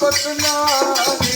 पतना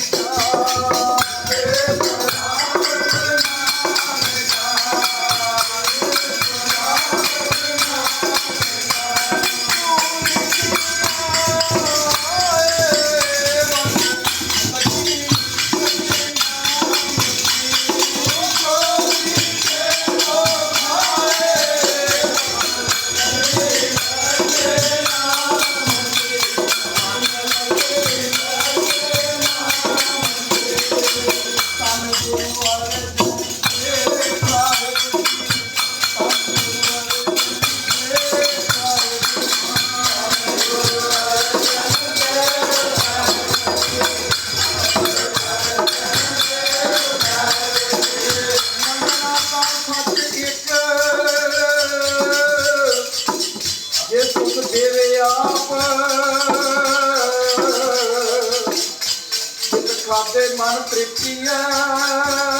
ਮਨ ਤ੍ਰਿਪਤੀਆਂ।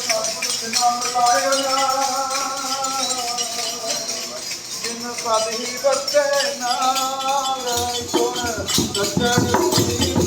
ਸਤਿਗੁਰ ਨਾਮ ਲਾਇਨਾ ਜਿਨ ਸਦ ਹੀ ਵਰਤੇ ਨਾਲ ਗੁਣ ਸੱਚਨ ਦੀ